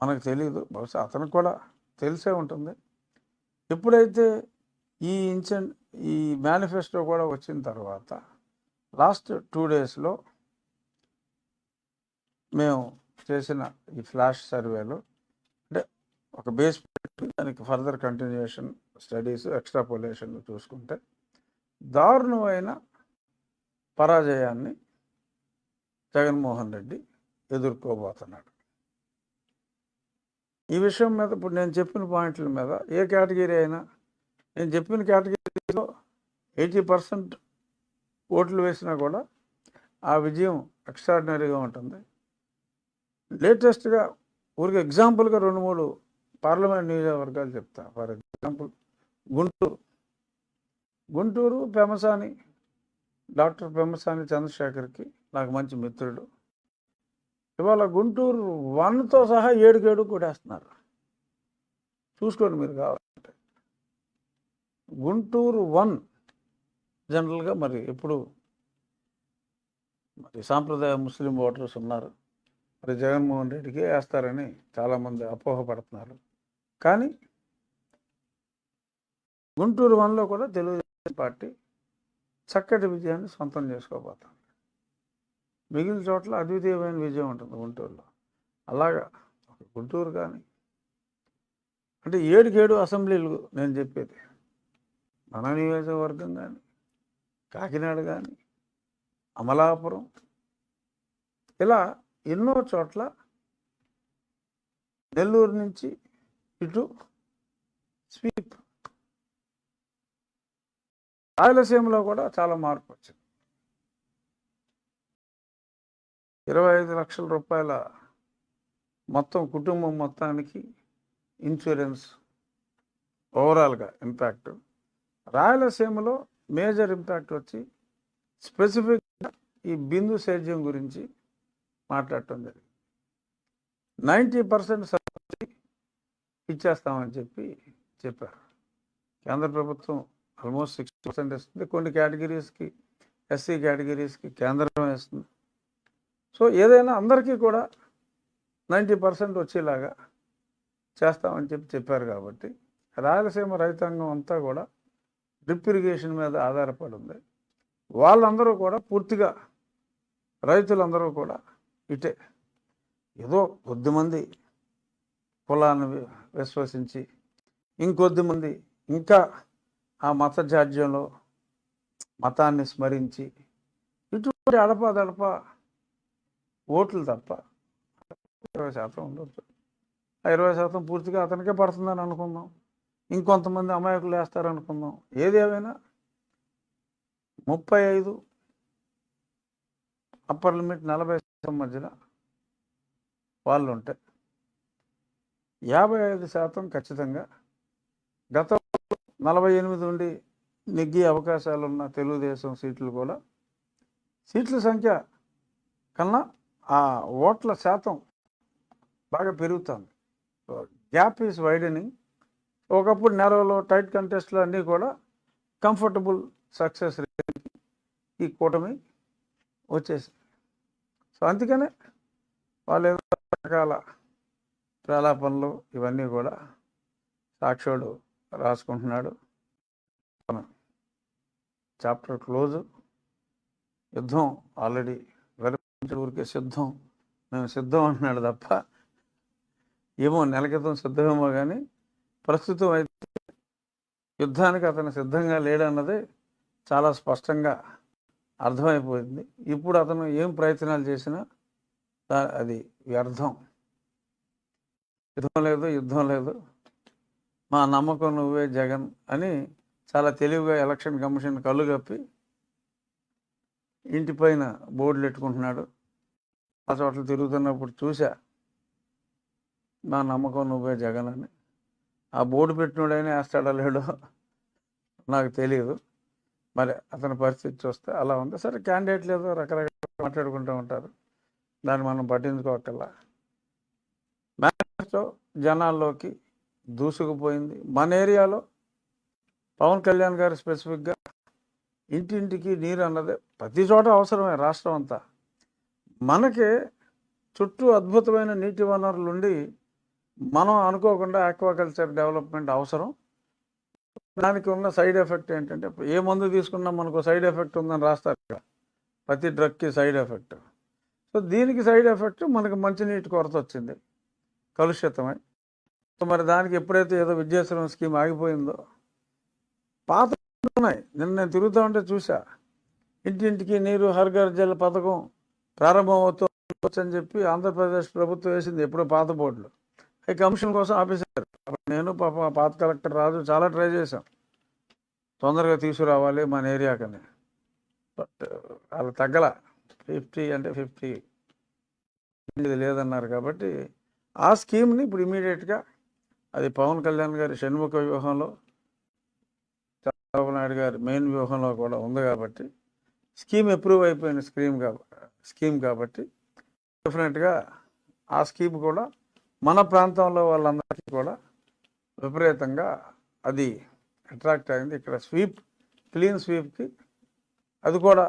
మనకు తెలియదు బహుశా అతనికి కూడా తెలిసే ఉంటుంది. ఎప్పుడైతే ఈ ఇన్సిడెంట్ ఈ మేనిఫెస్టో కూడా వచ్చిన తర్వాత లాస్ట్ టూ డేస్లో మేము చేసిన ఈ ఫ్లాష్ సర్వేలో అంటే ఒక బేస్ పెట్టి దానికి ఫర్దర్ కంటిన్యూషన్ స్టడీస్ ఎక్స్ట్రాపోలేషన్ చూసుకుంటే దారుణమైన పరాజయాన్ని జగన్మోహన్ రెడ్డి ఎదుర్కోబోతున్నాడు. ఈ విషయం మీద ఇప్పుడు నేను చెప్పిన పాయింట్ల మీద ఏ కేటగిరీ అయినా నేను చెప్పిన కేటగిరీలో ఎయిటీ పర్సెంట్ ఓట్లు వేసినా కూడా ఆ విజయం ఎక్స్ట్రాడినరీగా ఉంటుంది. లేటెస్ట్గా ఊరికి ఎగ్జాంపుల్గా రెండు మూడు పార్లమెంట్ నియోజకవర్గాలు చెప్తా. For example Guntur. Guntur Pemmasani doctor Pemmasani చంద్రశేఖర్కి నాకు మంచి మిత్రుడు. ఇవాళ గుంటూరు వన్తో సహా ఏడుకేడు కొట్టేస్తున్నారు. చూసుకోండి మీరు కావాలంటే. గుంటూరు వన్ జనరల్గా మరి ఎప్పుడు మరి సాంప్రదాయ ముస్లిం ఓటర్స్ ఉన్నారు. మరి జగన్మోహన్ రెడ్డికి వేస్తారని చాలామంది అపోహపడుతున్నారు. కానీ గుంటూరు వన్లో కూడా తెలుగుదేశం పార్టీ చక్కటి విజయాన్ని సొంతం చేసుకోబోతుంది. మిగిలిన చోట్ల అద్వితీయమైన విజయం ఉంటుంది గుంటూరులో అలాగా గుంటూరు కానీ అంటే ఏడుకేడు అసెంబ్లీలు నేను చెప్పేది. మన నియోజకవర్గం కానీ కాకినాడ కానీ అమలాపురం ఇలా ఎన్నో చోట్ల నెల్లూరు నుంచి ఇటు స్వీప్ రాయలసీమలో కూడా చాలా మార్పు వచ్చింది. ఇరవై ఐదు లక్షల రూపాయల మొత్తం కుటుంబం మొత్తానికి ఇన్సూరెన్స్ ఓవరాల్గా ఇంపాక్ట్. రాయలసీమలో మేజర్ ఇంపాక్ట్ వచ్చి స్పెసిఫిక్గా ఈ బిందు సేద్యం గురించి మాట్లాడటం జరిగింది. నైంటీ పర్సెంట్ సబ్సిడీ ఇచ్చేస్తామని చెప్పి చెప్పారు. కేంద్ర ప్రభుత్వం ఆల్మోస్ట్ సిక్స్టీ పర్సెంట్ ఇస్తుంది. కొన్ని కేటగిరీస్కి ఎస్సీ కేటగిరీస్కి కేంద్రం ఇస్తుంది సో ఏదైనా అందరికీ కూడా నైంటీ పర్సెంట్ వచ్చేలాగా చేస్తామని చెప్పి చెప్పారు కాబట్టి రాయలసీమ రైతాంగం అంతా కూడా డ్రిప్ ఇరిగేషన్ మీద ఆధారపడి ఉంది. వాళ్ళందరూ కూడా పూర్తిగా రైతులందరూ కూడా ఇటే. ఏదో కొద్దిమంది కులాన్ని విశ్వసించి ఇంకొద్ది మంది ఇంకా ఆ మత జాడ్యంలో మతాన్ని స్మరించి ఇటువంటి అడపదడప ఓట్లు తప్ప ఇరవై శాతం ఉండొచ్చు ఆ ఇరవై శాతం పూర్తిగా అతనికే పడుతుందని అనుకుందాం. ఇంకొంతమంది అమాయకులు వేస్తారనుకుందాం. ఏది ఏమైనా? ముప్పై ఐదు అప్పర్ లిమిట్ నలభై శాతం మధ్యన వాళ్ళు ఉంటే యాభై ఐదు శాతం ఖచ్చితంగా గత నలభై ఎనిమిది ఉండి నెగ్గే అవకాశాలు ఉన్న తెలుగుదేశం సీట్లు కూడా సీట్ల సంఖ్య కన్నా ఆ ఓట్ల శాతం బాగా పెరుగుతుంది. Gap is widening. ఒకప్పుడు నెలలో టైట్ కంటెస్ట్లు అన్నీ కూడా కంఫర్టబుల్ సక్సెస్ రేట్ ఈ కూటమి వచ్చేసింది. సో అందుకనే వాళ్ళు ఏదో రకరకాల ప్రలాపనలు ఇవన్నీ కూడా సాక్షుడు రాసుకుంటున్నాడు. Chapter close. యుద్ధం ఆల్రెడీ ఊరికే సిద్ధం. మేము సిద్ధం అంటున్నాడు తప్ప ఏమో నెల క్రితం సిద్ధమేమో కానీ ప్రస్తుతం అయితే యుద్ధానికి అతను సిద్ధంగా లేడన్నదే చాలా స్పష్టంగా అర్థమైపోయింది. ఇప్పుడు అతను ఏం ప్రయత్నాలు చేసినా అది వ్యర్థం. యుద్ధం లేదు యుద్ధం లేదు. మా నమ్మకం నువ్వే జగన్ అని చాలా తెలివిగా ఎలక్షన్ కమిషన్ కళ్ళు కప్పి ఇంటిపైన బోర్డులు పెట్టుకుంటున్నాడు ఆ చోట్ల తిరుగుతున్నప్పుడు చూసా నా నమ్మకం నువ్వే జగన్ అని. ఆ బోర్డు పెట్టినోడైనా వేస్తాడో లేడో నాకు తెలియదు మరి అతని పరిస్థితి చూస్తే అలా ఉంది. సరే క్యాండిడేట్ లేదో రకరకాల మాట్లాడుకుంటూ ఉంటారు. దాన్ని మనం పట్టించుకోకల్లా. మేనిఫెస్టో జనాల్లోకి దూసుకుపోయింది. మన ఏరియాలో పవన్ కళ్యాణ్ గారు స్పెసిఫిక్గా ఇంటింటికి నీరు అన్నదే ప్రతి చోట అవసరమే రాష్ట్రం అంతా. మనకే చుట్టూ అద్భుతమైన నీటి వనరులు ఉండి మనం అనుకోకుండా ఆక్వాకల్చర్ డెవలప్మెంట్ అవసరం. దానికి ఉన్న సైడ్ ఎఫెక్ట్ ఏంటంటే ఏ మందు తీసుకున్నా మనకు సైడ్ ఎఫెక్ట్ ఉందని రాస్తారు ఇక్కడ ప్రతి డ్రగ్కి సైడ్ ఎఫెక్ట్. సో దీనికి సైడ్ ఎఫెక్ట్ మనకు మంచినీటి కొరత వచ్చింది. కలుషితమై. సో మరి దానికి ఎప్పుడైతే ఏదో విద్యాశ్రమం స్కీమ్ ఆగిపోయిందో పాత ఉన్నాయి. నిన్న నేను తిరుగుతూ ఉంటే చూసా ఇంటింటికి నీరు హర్ఘర్ జల జల్ పథకం ప్రారంభమవుతూ అని చెప్పి ఆంధ్రప్రదేశ్ ప్రభుత్వం వేసింది ఎప్పుడో పాత బోర్డులు. ఈ కమిషన్ కోసం ఆపేశారు. నేను పాప పాత కలెక్టర్ రాజు చాలా ట్రై చేశాం. తొందరగా తీసుకురావాలి మన ఏరియాకని. బట్ వాళ్ళు తగ్గల. ఫిఫ్టీ అంటే ఫిఫ్టీ. లేదన్నారు కాబట్టి ఆ స్కీమ్ని ఇప్పుడు ఇమీడియట్గా అది పవన్ కళ్యాణ్ గారి షణ్ముఖ వ్యూహంలో చంద్రబాబు నాయుడు గారి మెయిన్ వ్యూహంలో కూడా ఉంది కాబట్టి స్కీమ్ అప్రూవ్ అయిపోయిన స్కీమ్ కాబట్టి స్కీమ్ కాబట్టి డెఫినెట్గా ఆ స్కీమ్ కూడా మన ప్రాంతంలో వాళ్ళందరికీ కూడా విపరీతంగా అది అట్రాక్ట్ అయింది. ఇక్కడ స్వీప్ క్లీన్ స్వీప్కి అది కూడా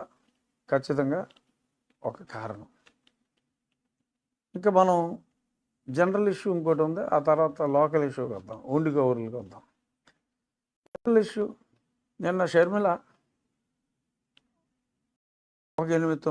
ఖచ్చితంగా ఒక కారణం. ఇంకా మనం జనరల్ ఇష్యూ ఇంకోటి ఉంది. ఆ తర్వాత లోకల్ ఇష్యూకి వద్దాం ఉండి గౌరులకు వద్దాం జనరల్ ఇష్యూ నిన్న షర్మిల ఒక ఎనిమిది తొమ్మిది